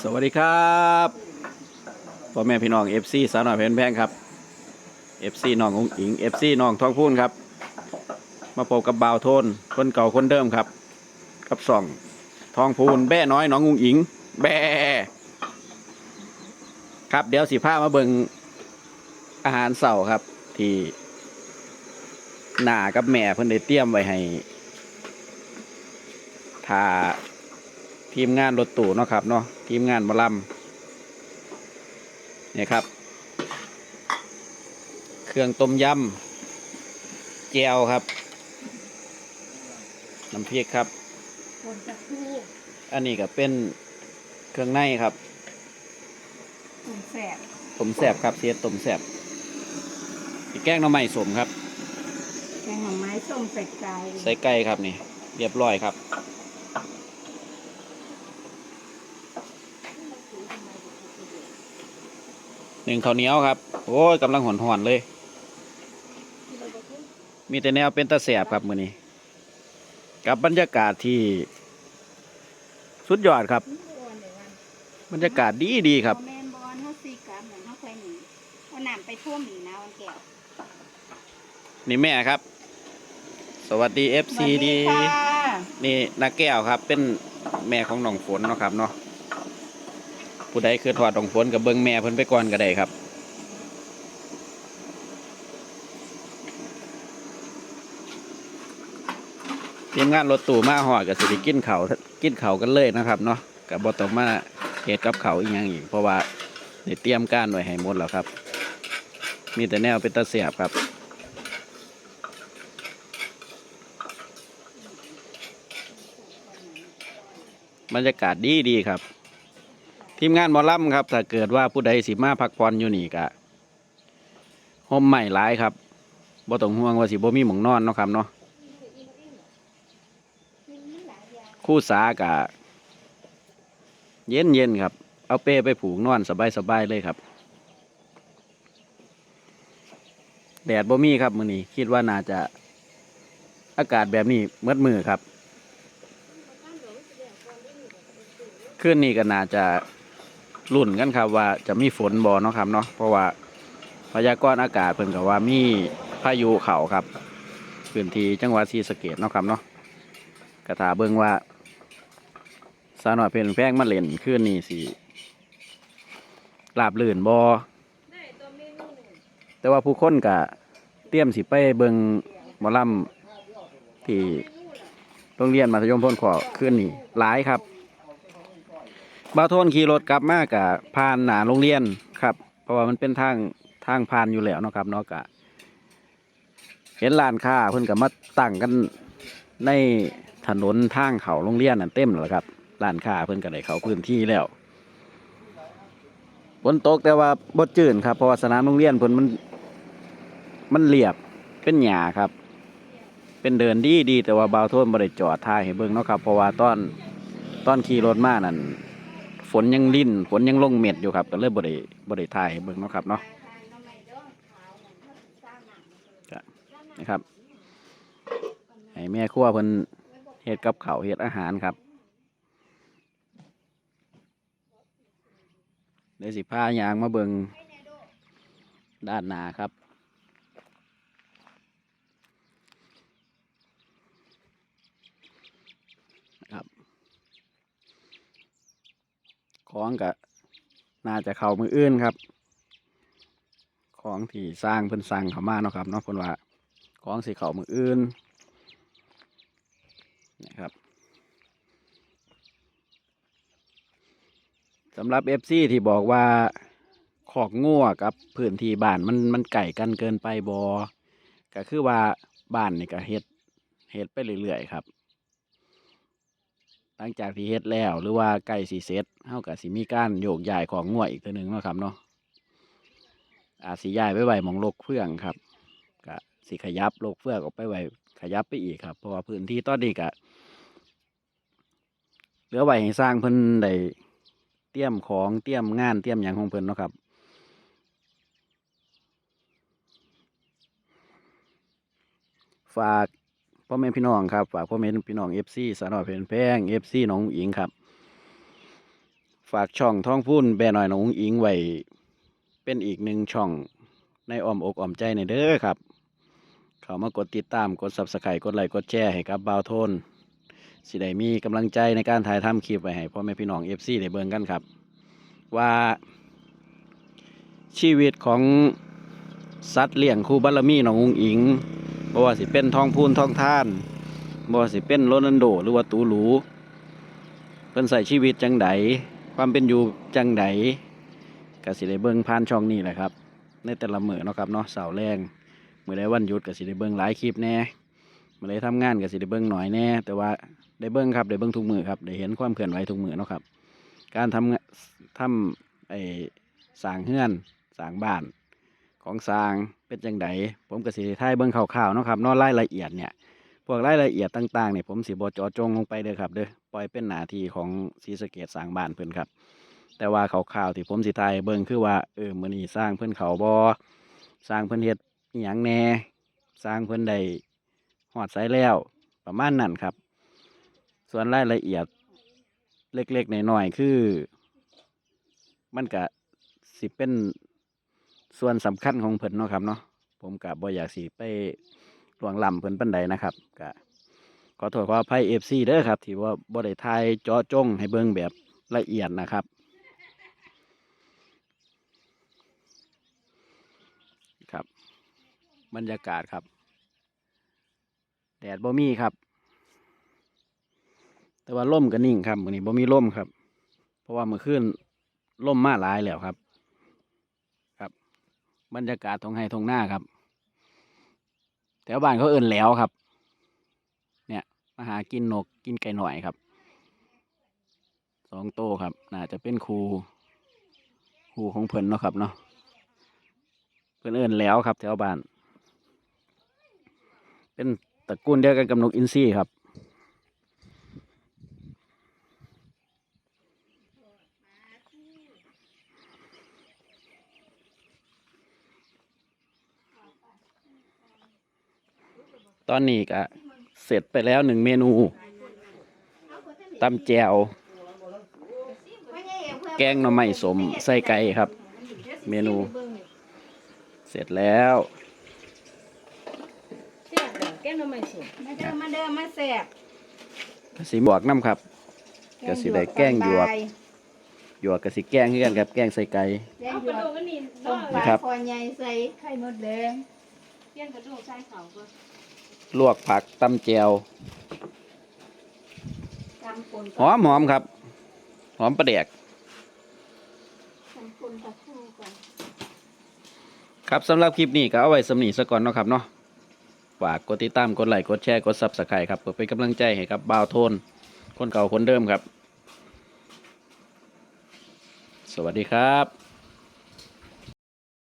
สวัสดีครับพ่อแม่พี่น้อง FC สาวน้อยเพชรแพงครับ FC น้ององอิง FC น้องทองพูนครับ มาพบกับบ่าวโทนคนเก่าคนเดิมครับ กับส่องทองพูนแบ่น้อยน้ององอิง แบ่ครับเดี๋ยวสิพามาเบิงอาหารเสาครับ ที่หนากับแม่เพิ่นได้เตรียมไว้ให้ทา ทีมงานรถตู้เนาะครับเนาะทีมงานหมอลำเนี่ยครับ เครื่องต้มยำแจวครับน้ำพริกครับคนจะพูดอันนี้ก็เป็นเครื่องในครับตุ่มแสบต้มแสบครับเสียต้มแสบอีกแกงหน่อไม้สมครับ แกงหน่อไม้ส้มใส่ไก่ใส่ไก่ครับนี่ เรียบร้อยครับ หนึ่งข้าวเหนียวครับ โอ้ยกำลังหอนหอนๆเลย มีแต่แนวเป็นตะแสบครับมือนี้ กับบรรยากาศที่ สุดยอดครับ บรรยากาศดีดีๆครับแมนบอลเขาซีกรัมเหมือนเขาเคยหนีเอาหนามไปท่วมหนีนะวันแก้วนี่แม่ครับ สวัสดี FC ดี นี่นาแก้วครับ เป็นแม่ของน้องฝนเนาะครับเนาะ ผู้ใดคือถอดองฝนกับเบิ้งแม่เพิ่นไปก่อนก็ได้ครับ ทีมงานรถตู้มาหอดกับสิได้กินเขากินเขากันเลยนะครับเนาะกับบอตอมาเหตุกับเขาอีกอย่างอีกเพราะว่าได้เตรียมการไว้ให้หมดแล้วครับ มีแต่แนวเป็นตะเสียบครับบรรยากาศดีดีครับ ทีมงานหมอลำครับ ถ้าเกิดว่าผู้ใดสิมาพักผ่อนอยู่นี่กะห่มใหม่หลายครับบ่ต้องห่วงว่าสิบ่มีหมองนอนเนาะครับเนาะคู่สากะ เย็นเย็นครับ เอาเป้ไปผูกนอนสบายสบายๆเลยครับ แดดบ่มีครับมื้อนี้คิดว่าน่าจะอากาศแบบนี้มื่อมือครับคืนนี้ก็น่าจะ รุ่นกันครับว่าจะมีฝนบ่เนาะครับเนาะเพราะว่าพยากรณ์อากาศเพิ่นก็ว่ามีพายุเข่าครับพื้นที่จังหวัดศรีสะเกษเนาะครับเนาะกระถาเบิ่งว่าสาวน้อยเพิ่นแพงมาเล่นคืนนี้สิลาบลื่นบ่แต่ว่าผู้คนก็เตรียมสิไปเบิงมอลำที่โรงเรียนมัธยมพลขอคืนนี้หลายครับ บาวโทนขี่รถกลับมากะผ่านหนาโรงเรียนครับ เพราะว่ามันเป็นทางทางผ่านอยู่แล้วเนาะครับเนาะกะ เห็นร้านค้าเพิ่นกับมาตั้งกันในถนนทางเขาโรงเรียนนั่นเต็มแล้วครับร้านค้าเพิ่นก็ได้เขาพื้นที่แล้วฝนตกแต่ว่าบ่จืดครับเพราะว่าสนามโรงเรียนเพิ่นมัน มันเรียบเป็นหญ้าครับ เป็นเดินดีดีแต่ว่าบาวโทนบ่ได้จอดท่ายให้เบิ่งเนาะครับ เพราะว่าตอนตอนขี่รถมานั่น ฝนยังลิ่นฝนยังลงเม็ดอยู่ครับก็เลยบ่ได้บ่ได้ถ่ายเบิ่งเนาะครับเนาะนะครับให้แม่ครัวเพิ่นเฮ็ดกับเขาเฮ็ดอาหารครับเลยสิพายางมาเบิ่งด้านหน้าครับ ของก็น่าจะเข้ามืออื่นครับ ของที่สร้างเพิ่นสร้างเขามาเนาะครับเนาะเพิ่นว่าของสิเข้ามืออื่นนะครับสำหรับ FC ที่บอกว่าขอกงัวกับพื้นที่บ้านมันมันไก่กันเกินไปบอก็คือว่าบ้านนี่ก็เฮ็ดเฮ็ดไปเรื่อยๆครับ ลังจากที่เฮ็ดแล้วหรือว่าใกล้สิเสร็จเฮาก็สิมีการโยกย้ายของงัวอีกตัวหนึ่งนะครับเนาะอาจสิย้ายไปไว้มองโลกเฟืองครับก็สิขยับโลกเฟืองออกไปไว้ขยับไปอีกครับ เพราะว่าพื้นที่ตอนนี้ก็เหลือไว้ให้สร้างเพิ่นได้เตรียมของเตรียมงานเตรียมหยังของเพิ่นเนาะครับฝาก พ่อแม่พี่น้องครับฝากพ่อแม่พี่น้องเอฟซีสาวน้อยเพลนแพงเอฟซีน้องอิงครับ ฝากช่องท้องพูนแบรหน่อยน้องอุ๋งอิงไว้เป็นอีกหนึ่งช่องในอ้อมอกอ้อมใจในเด้อครับ เขามากดติดตามกด subscribe กดไลค์กดแชร์ให้กับบาวโทนสิได้มีกำลังใจในการถ่ายทำคลิปไว้ให้พ่อแม่พี่น้อง FC ได้เบิ่งกันครับ ว่าชีวิตของสัตว์เลี้ยงคู่บารมีน้องอุงอิง บ่ว่าสิเป็นทองพูนทองท่านบ่ว่าสิเป็นโรนัลโด หรือว่าตูหลูเพิ่นใส่ชีวิตจังใดความเป็นอยู่จังใดกสิได้เบิ่งผ่านช่องนี้แหละครับ ในแต่ละมือเนาะครับเนาะเสาแรงมื้อใดวันหยุดกสิได้เบิ่งหลายคลิปแน่มื้อใดทำงานกสิได้เบิ่งหน่อยแน่ แต่ว่าได้เบิ่งครับได้เบิ่งทุกมือครับได้เห็นความเคลื่อนไหวทุกมือเนาะครับ การทำงานทำไอสร้างเฮือนสร้างบ้าน ของสร้างเป็นจังใดผมก็สิได้ายเบิ่งคร่าวๆเนาะครับนาะรายละเอียดเนี่ย พวกรายละเอียดต่างๆเนี่ยผมสิบเจาะจงลงไปเด้อครับเด้อปล่อยเป็นหน้าที่ของศรีสะเกดสร้างบ้านเพิ่อนครับ แต่ว่าข่าวๆที่ผมสิทายเบิ่งคือว่าเออมือนี้สร้างเพิ่อนเขาบ่สร้างเพิ่อนเฮ็ดอีหยังแหน่สร้างเพิ่อนได้ฮอดไสแล้วประมาณนั้นครับ ส่วนรายละเอียดเล็กๆน้อยๆคือ มันก็สิเป็น ส่วนสำคัญของเพิ่นเนาะครับเนาะผมก็บ่อยากสิไปหลวงลำเพิ่นปันใดนะครับก็ขอโทษขออภัยเอฟซีเด้อครับ ที่ว่าบ่ได้ทายเจาะจงให้เบิ่งแบบละเอียดนะครับ ครับ บรรยากาศครับ แดดบ่มีครับ แต่ว่าลมก็นิ่งครับมื้อนี้บ่มีลมครับ เพราะว่าเมื่อคืนลมมาหลายแล้วครับ บรรยากาศทงไห้ทงหน้าครับ แถวบ้านเขาเอินแล้วครับ เนี่ยมาหากินนกกินไก่หน่อยครับสองโตครับ น่าจะเป็นครูครูของเพิ่นเนาะครับเนาะเพิ่นเอินแล้วครับ แถวบ้าน เป็นตระกูลเดียวกันกับนกอินทรีครับ ตอนนี้ก็เสร็จไปแล้วหนึ่งเมนูตำแจว แกงหน่อไม้สมใส่ไก่ครับ เมนู เสร็จแล้วเสียบเด้อแก้วน้ำมันสุกมาเด้อมาเด้อมาแซ่บสีบวกน้ำครับก็สิได้แกงหยวกหยวกกับสิแกงคือกันครับแกงใส่ไก่แกงเอาหกยระวดูกกอันนี้ต้มปเนาะลาครับคอใหญ่ใส่ไข่มดแดงเลี้ยงกระดูกใส่เขาก็ ลวกผักตำแจวจำปนหอมหอมครับ หอมประเดกจำปนตะคู่ก่อนครับสำหรับคลิปนี้ก็เอาไว้สำนีซะก่อนเนาะครับเนาะฝากกดติดตามกดไลค์กดแชร์กดซับสไครต์ครับเพื่อเป็นกำลังใจให้กับบ่าวโทน คนเก่าคนเดิมครับ สวัสดีครับ